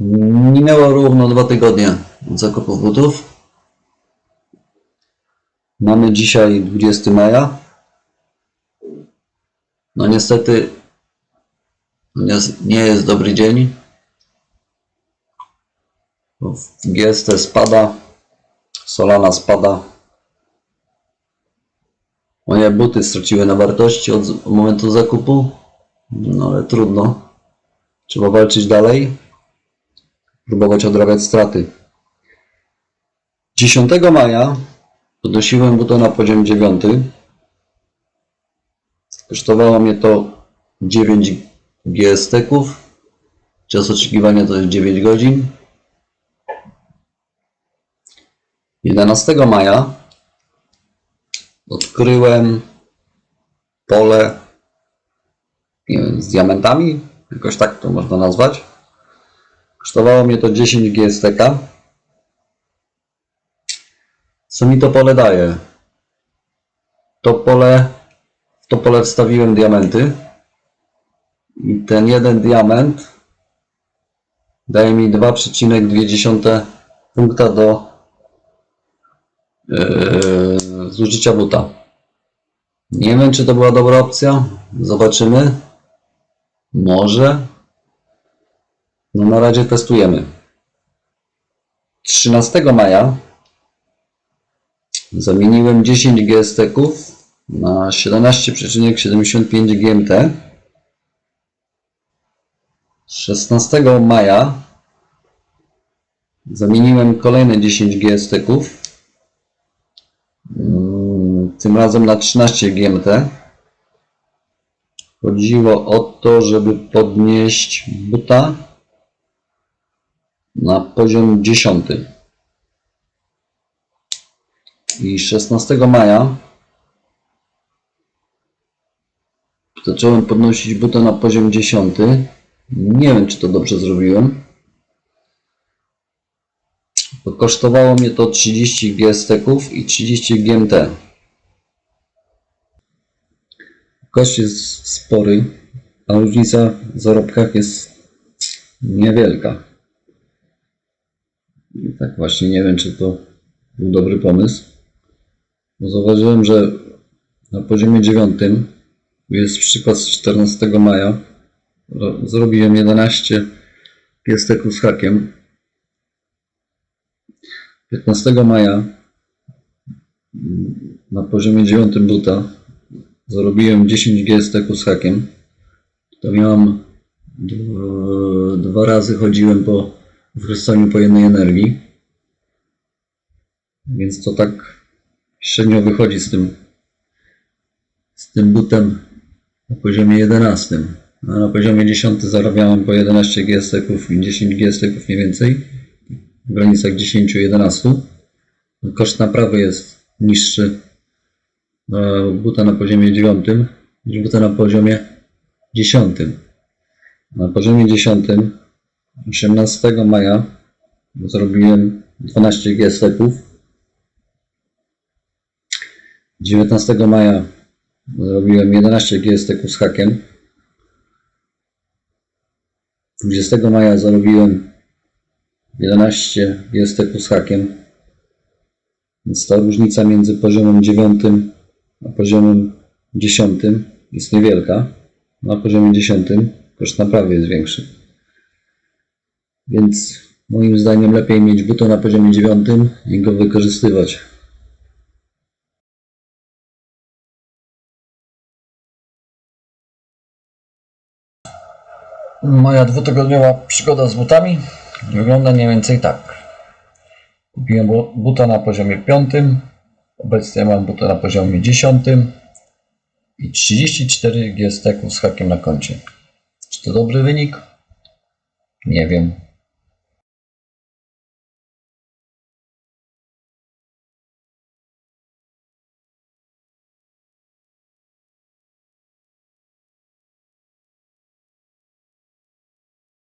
Minęło równo dwa tygodnie od zakupów butów. Mamy dzisiaj 20 maja. No niestety nie, nie jest dobry dzień. GST spada, Solana spada. Moje buty straciły na wartości od momentu zakupu. No ale trudno. Trzeba walczyć dalej. Próbować odrabiać straty. 10 maja podnosiłem buto na poziom 9. Kosztowało mnie to 9 GST-ków. Czas oczekiwania to jest 9 godzin. 11 maja odkryłem pole wiem, z diamentami, jakoś tak to można nazwać. Kosztowało mnie to 10 GSTK. Co mi to pole daje? To pole, w to pole wstawiłem diamenty. I ten jeden diament daje mi 2,2 punkta do yy, zużycia buta. Nie wiem, czy to była dobra opcja. Zobaczymy. Może. No na razie testujemy. 13 maja zamieniłem 10 GST-ków na 17,75 GMT. 16 maja zamieniłem kolejne 10 GST-ków. Mm, Tym razem na 13 GMT. Chodziło o to, żeby podnieść buta na poziom 10. I 16 maja zacząłem podnosić buta na poziom 10. Nie wiem, czy to dobrze zrobiłem. Bo kosztowało mnie to 30 GST-ków i 30 GMT. Koszt jest spory, a różnica w zarobkach jest niewielka. I tak właśnie nie wiem, czy to był dobry pomysł. Bo zauważyłem, że na poziomie 9 jest przykład z 14 maja. Ro- Zrobiłem 11 piesteków z hakiem. 15 maja na poziomie 9 buta zarobiłem 10 GST-ków z hakiem. To miałem dwa razy chodziłem po wykorzystaniu po jednej energii. Więc to tak średnio wychodzi z tym z tym butem na poziomie 11. A na poziomie 10 zarabiałem po 11 GST-ków i 10 GST-ków mniej więcej. W granicach 10-11. Koszt naprawy jest niższy e, buta na poziomie 9 niż buta na poziomie 10. Na poziomie 10 18 maja zrobiłem 12 GST-ków. 19 maja zrobiłem 11 GST-ków z hakiem. 20 maja zarobiłem 11 GST-ków z hakiem. Więc ta różnica między poziomem 9 a poziomem 10 jest niewielka. Na poziomie 10 koszt naprawy jest większy. Więc moim zdaniem lepiej mieć buto na poziomie 9 i go wykorzystywać. Moja dwutygodniowa przygoda z butami wygląda mniej więcej tak. Kupiłem bu- buta na poziomie 5, obecnie mam buta na poziomie 10 i 34 GST z hakiem na koncie. Czy to dobry wynik? Nie wiem.